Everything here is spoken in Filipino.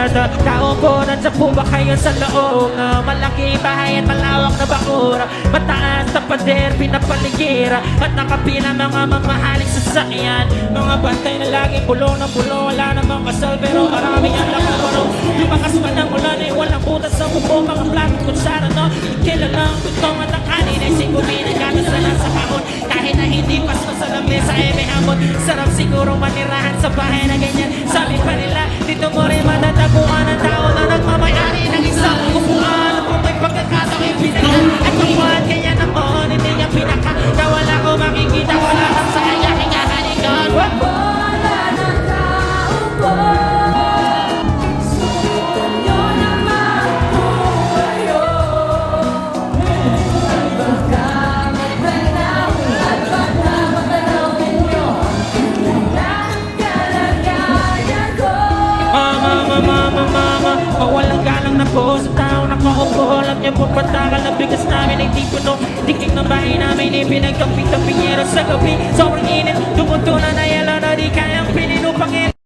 Nandiyan po ba kayo sa loob na malaki bahay at malawak na bakura. Mataas na pader, pinapaligira. At nakapila mga mamahaling sasakyan. Mga bantay na lagi bulong na bulong Wala namang kasal pero marami ang nakapuro Lumakas pa ng ulan ay walang butas sa buko Mga plato kutsara no? Kilalang tutong at ang kanin ay sigumin hamon Sarap siguro manirahan sa bahay na ganyan. Sabi pa nila dito mo rin matatabuhan ang tao na nagmamayari ng isang upuan. Kung may pagkakataon yung pinaka At kumuhan kaya naman hindi niya pinaka Na wala ko makikita. Wala kang sa kanya kinahalikan. Wala ng tao po Mama, mama, mama, Mawalang galang na po sa tao nakaupo Alam niyo po patakal na bigas namin ay di puno. Dikdik ng bahay namin ay pinagtapi-tapinyero sa gabi. Sobrang init, tumutunan na yelo na di kayang